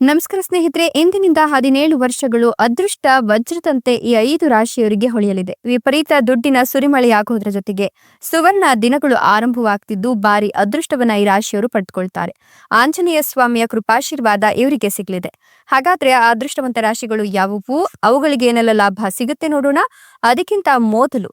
ನಮಸ್ಕಾರ ಸ್ನೇಹಿತರೆ, ಇಂದಿನಿಂದ ಹದಿನೇಳು ವರ್ಷಗಳು ಅದೃಷ್ಟ ವಜ್ರದಂತೆ ಈ ಐದು ರಾಶಿಯವರಿಗೆ ಹೊಳೆಯಲಿದೆ. ವಿಪರೀತ ದುಡ್ಡಿನ ಸುರಿಮಳೆಯಾಗುವುದರ ಜೊತೆಗೆ ಸುವರ್ಣ ದಿನಗಳು ಆರಂಭವಾಗ್ತಿದ್ದು ಭಾರಿ ಅದೃಷ್ಟವನ್ನ ಈ ರಾಶಿಯವರು ಪಡೆದುಕೊಳ್ತಾರೆ ಆಂಜನೇಯ ಸ್ವಾಮಿಯ ಕೃಪಾಶೀರ್ವಾದ ಇವರಿಗೆ ಸಿಗಲಿದೆ. ಹಾಗಾದ್ರೆ ಆ ಅದೃಷ್ಟವಂತ ರಾಶಿಗಳು ಯಾವುವು? ಅವುಗಳಿಗೆ ಏನೆಲ್ಲ ಲಾಭ ಸಿಗುತ್ತೆ ನೋಡೋಣ. ಅದಕ್ಕಿಂತ ಮೊದಲು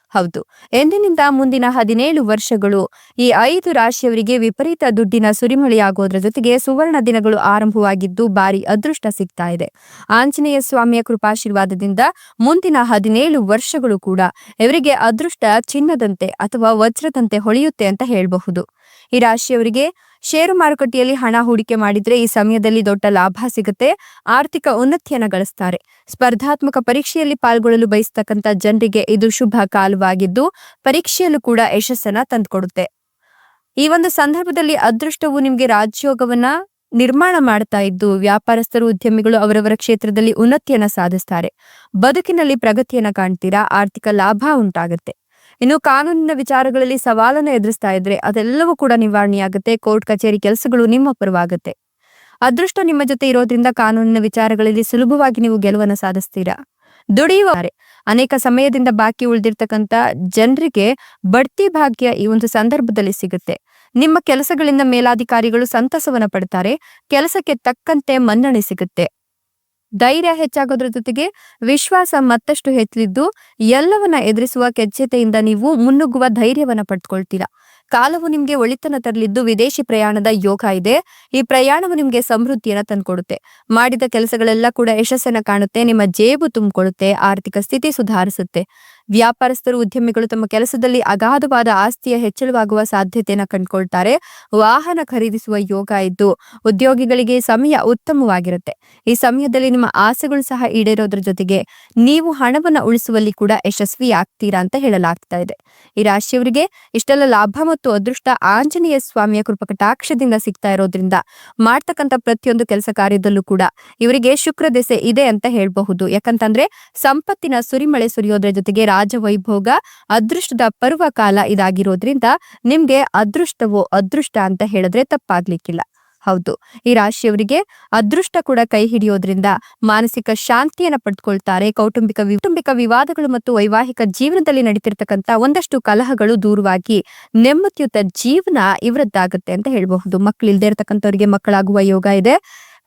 ಹೌದು. ಎಂದಿನಿಂದ ಮುಂದಿನ ಹದಿನೇಳು ವರ್ಷಗಳು ಈ ಐದು ರಾಶಿಯವರಿಗೆ ವಿಪರೀತ ದುಡ್ಡಿನ ಸುರಿಮಳೆಯಾಗೋದ್ರ ಜೊತೆಗೆ ಸುವರ್ಣ ದಿನಗಳು ಆರಂಭವಾಗಿದ್ದು ಭಾರಿ ಅದೃಷ್ಟ ಸಿಗ್ತಾ ಇದೆ. ಆಂಜನೇಯ ಸ್ವಾಮಿಯ ಕೃಪಾಶೀರ್ವಾದದಿಂದ ಮುಂದಿನ ಹದಿನೇಳು ವರ್ಷಗಳು ಕೂಡ ಇವರಿಗೆ ಅದೃಷ್ಟ ಚಿನ್ನದಂತೆ ಅಥವಾ ವಜ್ರದಂತೆ ಹೊಳೆಯುತ್ತೆ ಅಂತ ಹೇಳಬಹುದು. ಈ ರಾಶಿಯವರಿಗೆ ಷೇರು ಮಾರುಕಟ್ಟೆಯಲ್ಲಿ ಹಣ ಹೂಡಿಕೆ ಮಾಡಿದ್ರೆ ಈ ಸಮಯದಲ್ಲಿ ದೊಡ್ಡ ಲಾಭ ಸಿಗುತ್ತೆ. ಆರ್ಥಿಕ ಉನ್ನತಿಯನ್ನು ಗಳಿಸ್ತಾರೆ. ಸ್ಪರ್ಧಾತ್ಮಕ ಪರೀಕ್ಷೆಯಲ್ಲಿ ಪಾಲ್ಗೊಳ್ಳಲು ಬಯಸ್ತಕ್ಕಂಥ ಜನರಿಗೆ ಇದು ಶುಭ ಕಾಲವಾಗಿದ್ದು, ಪರೀಕ್ಷೆಯಲ್ಲೂ ಕೂಡ ಯಶಸ್ಸನ್ನ ತಂದುಕೊಡುತ್ತೆ. ಈ ಒಂದು ಸಂದರ್ಭದಲ್ಲಿ ಅದೃಷ್ಟವು ನಿಮಗೆ ರಾಜ್ಯೋಗವನ್ನ ನಿರ್ಮಾಣ ಮಾಡ್ತಾ ಇದ್ದು, ವ್ಯಾಪಾರಸ್ಥರು, ಉದ್ಯಮಿಗಳು ಅವರವರ ಕ್ಷೇತ್ರದಲ್ಲಿ ಉನ್ನತಿಯನ್ನ ಸಾಧಿಸ್ತಾರೆ. ಬದುಕಿನಲ್ಲಿ ಪ್ರಗತಿಯನ್ನ ಕಾಣ್ತೀರಾ? ಆರ್ಥಿಕ ಲಾಭ ಉಂಟಾಗುತ್ತೆ. ಇನ್ನು ಕಾನೂನಿನ ವಿಚಾರಗಳಲ್ಲಿ ಸವಾಲನ್ನು ಎದುರಿಸ್ತಾ ಇದ್ರೆ ಅದೆಲ್ಲವೂ ಕೂಡ ನಿವಾರಣೆಯಾಗುತ್ತೆ. ಕೋರ್ಟ್, ಕಚೇರಿ ಕೆಲಸಗಳು ನಿಮ್ಮ ಪರವಾಗುತ್ತೆ. ಅದೃಷ್ಟ ನಿಮ್ಮ ಜೊತೆ ಇರೋದ್ರಿಂದ ಕಾನೂನಿನ ವಿಚಾರಗಳಲ್ಲಿ ಸುಲಭವಾಗಿ ನೀವು ಗೆಲುವನ್ನು ಸಾಧಿಸ್ತೀರಾ? ದುಡಿಯುವ ಅನೇಕ ಸಮಯದಿಂದ ಬಾಕಿ ಉಳಿದಿರ್ತಕ್ಕಂಥ ಜನರಿಗೆ ಬಡ್ತಿ ಭಾಗ್ಯ ಈ ಒಂದು ಸಂದರ್ಭದಲ್ಲಿ ಸಿಗುತ್ತೆ. ನಿಮ್ಮ ಕೆಲಸಗಳಿಂದ ಮೇಲಾಧಿಕಾರಿಗಳು ಸಂತಸವನ್ನ ಪಡ್ತಾರೆ. ಕೆಲಸಕ್ಕೆ ತಕ್ಕಂತೆ ಮನ್ನಣೆ ಸಿಗುತ್ತೆ. ಧೈರ್ಯ ಹೆಚ್ಚಾಗೋದ್ರ ಜೊತೆಗೆ ವಿಶ್ವಾಸ ಮತ್ತಷ್ಟು ಹೆಚ್ಚಲಿದ್ದು ಎಲ್ಲವನ್ನ ಎದುರಿಸುವ ಕೆಚ್ಚೆತೆಯಿಂದ ನೀವು ಮುನ್ನುಗ್ಗುವ ಧೈರ್ಯವನ್ನ ಪಡ್ಕೊಳ್ತೀರಾ. ಕಾಲವು ನಿಮ್ಗೆ ಒಳಿತನ ತರಲಿದ್ದು ವಿದೇಶಿ ಪ್ರಯಾಣದ ಯೋಗ ಇದೆ. ಈ ಪ್ರಯಾಣವು ನಿಮ್ಗೆ ಸಮೃದ್ಧಿಯನ್ನ ತಂದ್ಕೊಡುತ್ತೆ. ಮಾಡಿದ ಕೆಲಸಗಳೆಲ್ಲ ಕೂಡ ಯಶಸ್ಸನ್ನ ಕಾಣುತ್ತೆ. ನಿಮ್ಮ ಜೇಬು ತುಂಬಿಕೊಳ್ಳುತ್ತೆ. ಆರ್ಥಿಕ ಸ್ಥಿತಿ ಸುಧಾರಿಸುತ್ತೆ. ವ್ಯಾಪಾರಸ್ಥರು, ಉದ್ಯಮಿಗಳು ತಮ್ಮ ಕೆಲಸದಲ್ಲಿ ಅಗಾಧವಾದ ಆಸ್ತಿಯ ಹೆಚ್ಚಳವಾಗುವ ಸಾಧ್ಯತೆಯನ್ನ ಕಂಡುಕೊಳ್ತಾರೆ. ವಾಹನ ಖರೀದಿಸುವ ಯೋಗ ಇದ್ದು ಉದ್ಯೋಗಿಗಳಿಗೆ ಸಮಯ ಉತ್ತಮವಾಗಿರುತ್ತೆ. ಈ ಸಮಯದಲ್ಲಿ ನಿಮ್ಮ ಆಸೆಗಳು ಸಹ ಈಡೇರೋದ್ರ ಜೊತೆಗೆ ನೀವು ಹಣವನ್ನ ಉಳಿಸುವಲ್ಲಿ ಕೂಡ ಯಶಸ್ವಿ ಆಗ್ತೀರಾ ಅಂತ ಹೇಳಲಾಗ್ತಾ ಇದೆ. ಈ ರಾಶಿಯವರಿಗೆ ಇಷ್ಟೆಲ್ಲ ಲಾಭ ಮತ್ತು ಅದೃಷ್ಟ ಆಂಜನೇಯ ಸ್ವಾಮಿಯ ಕೃಪಕಟಾಕ್ಷದಿಂದ ಸಿಗ್ತಾ ಇರೋದ್ರಿಂದ ಮಾಡ್ತಕ್ಕಂಥ ಪ್ರತಿಯೊಂದು ಕೆಲಸ ಕಾರ್ಯದಲ್ಲೂ ಕೂಡ ಇವರಿಗೆ ಶುಕ್ರ ದೆಸೆ ಇದೆ ಅಂತ ಹೇಳಬಹುದು. ಯಾಕಂತಂದ್ರೆ ಸಂಪತ್ತಿನ ಸುರಿಮಳೆ ಸುರಿಯೋದ್ರ ಜೊತೆಗೆ ರಾಜವೈಭೋಗ, ಅದೃಷ್ಟದ ಪರ್ವ ಕಾಲ ಇದಾಗಿರೋದ್ರಿಂದ ನಿಮ್ಗೆ ಅದೃಷ್ಟವೋ ಅದೃಷ್ಟ ಅಂತ ಹೇಳಿದ್ರೆ ತಪ್ಪಾಗ್ಲಿಕ್ಕಿಲ್ಲ. ಹೌದು. ಈ ರಾಶಿಯವರಿಗೆ ಅದೃಷ್ಟ ಕೂಡ ಕೈ ಹಿಡಿಯೋದ್ರಿಂದ ಮಾನಸಿಕ ಶಾಂತಿಯನ್ನ ಪಡ್ಕೊಳ್ತಾರೆ. ಕೌಟುಂಬಿಕ ಕೌಟುಂಬಿಕ ವಿವಾದಗಳು ಮತ್ತು ವೈವಾಹಿಕ ಜೀವನದಲ್ಲಿ ನಡೀತಿರ್ತಕ್ಕಂಥ ಒಂದಷ್ಟು ಕಲಹಗಳು ದೂರವಾಗಿ ನೆಮ್ಮದಿಯುತ ಜೀವನ ಇವರದ್ದಾಗುತ್ತೆ ಅಂತ ಹೇಳಬಹುದು. ಮಕ್ಕಳು ಇಲ್ದೇ ಇರತಕ್ಕಂಥವ್ರಿಗೆ ಮಕ್ಕಳಾಗುವ ಯೋಗ ಇದೆ.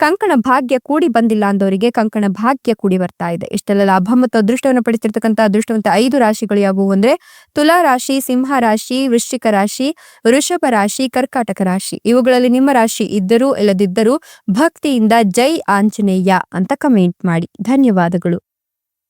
ಕಂಕಣ ಭಾಗ್ಯ ಕೂಡಿ ಬಂದಿಲ್ಲ ಅಂದವರಿಗೆ ಕಂಕಣ ಭಾಗ್ಯ ಕೂಡಿ ಬರ್ತಾ ಇದೆ. ಇಷ್ಟೆಲ್ಲ ಲಾಭ ಮತ್ತು ಅದೃಷ್ಟವನ್ನು ಪಡಿತಿರ್ತಕ್ಕಂಥ ಅದೃಷ್ಟವಂತ ಐದು ರಾಶಿಗಳು ಯಾವುವು ಅಂದ್ರೆ ತುಲಾ ರಾಶಿ, ಸಿಂಹ ರಾಶಿ, ವೃಶ್ಚಿಕ ರಾಶಿ, ವೃಷಭ ರಾಶಿ, ಕರ್ಕಾಟಕ ರಾಶಿ. ಇವುಗಳಲ್ಲಿ ನಿಮ್ಮ ರಾಶಿ ಇದ್ದರೂ ಇಲ್ಲದಿದ್ದರೂ ಭಕ್ತಿಯಿಂದ ಜೈ ಆಂಜನೇಯ ಅಂತ ಕಮೆಂಟ್ ಮಾಡಿ. ಧನ್ಯವಾದಗಳು.